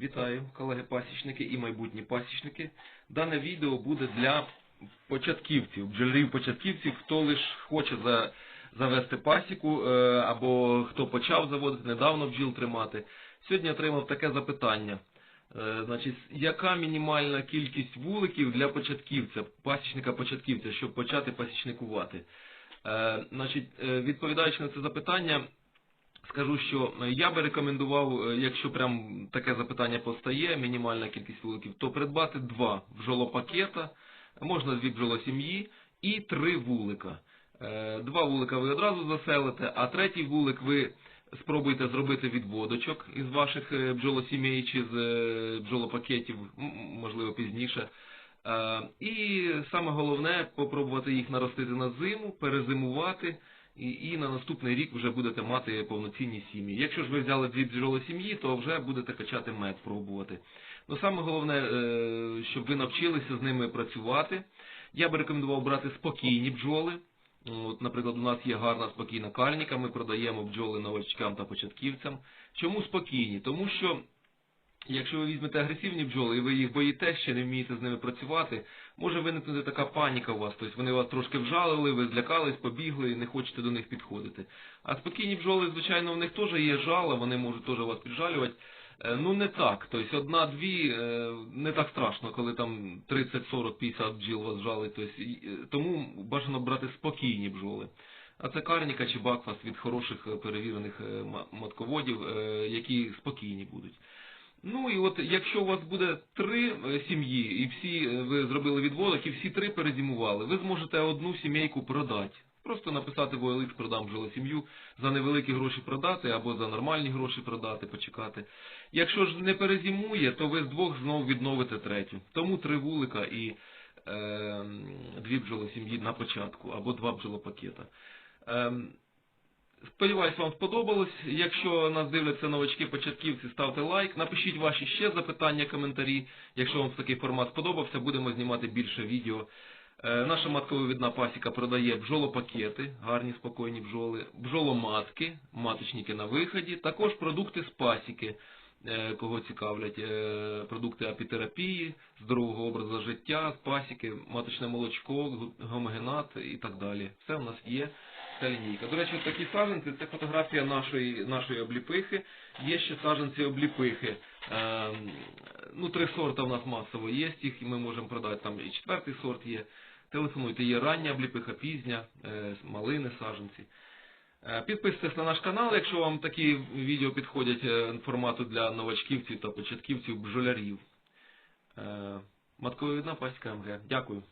Вітаю, колеги пасічники і майбутні пасічники. Дане відео буде для початківців, бджолярів-початківців, хто лиш хоче за, завести пасіку е, або хто почав заводити, недавно бджіл тримати. Сьогодні отримав таке запитання. Е, Значить, яка мінімальна кількість вуликів для початківця, пасічника-початківця, щоб почати пасічникувати? Е, Значить, відповідаючи на це запитання, Скажу, що е, я би рекомендував, е, якщо прям таке запитання постає, мінімальна кількість вуликів, то придбати два бджолопакета, можна дві бджолосім'ї і три вулика. Е, Два вулика ви одразу заселите, а третій вулик ви спробуйте зробити відводочок із ваших бджолосімей чи з бджолопакетів, можливо, пізніше. І саме головне попробувати їх наростити на зиму, перезимувати і, і на наступний рік вже будете мати повноцінні сім'ї. Якщо ж ви взяли дві бджолосім'ї, то вже будете качати мед, пробувати. Ну саме головне, е, щоб ви навчилися з ними працювати. Я би рекомендував брати спокійні бджоли. От, наприклад, у нас є гарна спокійна кальніка, ми продаємо бджоли новачкам та початківцям. Чому спокійні? Тому що Якщо ви візьмете агресивні бджоли і ви їх боїте, ще не вмієте з ними працювати, може виникнути така паніка у вас. Тобто вони вас трошки вжалили, ви злякались, побігли і не хочете до них підходити. А спокійні бджоли, звичайно, в них теж є жала, вони можуть теж вас піджалювати. Е, Ну не так. Тобто одна-дві е, не так страшно, коли там 30, 40, 50 бджіл вас жалить. Тобто, е, тому бажано брати спокійні бджоли. А це карніка чи бакфаст від хороших перевірених матководів, які спокійні будуть. Ну і от якщо у вас буде три е, сім'ї, і всі е, ви зробили відводок, і всі три перезимували, ви зможете одну сімейку продати. Просто написати в OLX продам бджолосім'ю, за невеликі гроші продати або за нормальні гроші продати, почекати. Якщо ж не перезимує, то ви з двох знову відновите третю. Тому три вулика і е, дві бджолосім'ї на початку, або два бджолопакета. Ем, Сподіваюсь, вам сподобалось. Якщо нас дивляться новачки-початківці, ставте лайк. Напишіть ваші ще запитання, коментарі. Якщо вам такий формат сподобався, будемо знімати більше відео. Е, Наша матковивідна пасіка продає бджолопакети, гарні спокійні бджоли, бджоломатки, маточники на виході, також продукти з пасіки, е, кого цікавлять, е, продукти апітерапії, здорового образу життя, з пасіки, маточне молочко, гомогенат і так далі. Все в нас є. Ця лінійка. До речі, от такі саджанці, це фотографія нашої, нашої обліпихи. Є ще саджанці обліпихи. Ем, ну, три сорта в нас масово є, їх ми можемо продати, там і четвертий сорт є. Телефонуйте, є рання обліпиха, пізня, е, малини, саджанці. Е, Підписуйтесь на наш канал, якщо вам такі відео підходять е, формату для новачківців та початківців бджолярів. Е, Матковидна паська МГ. Дякую.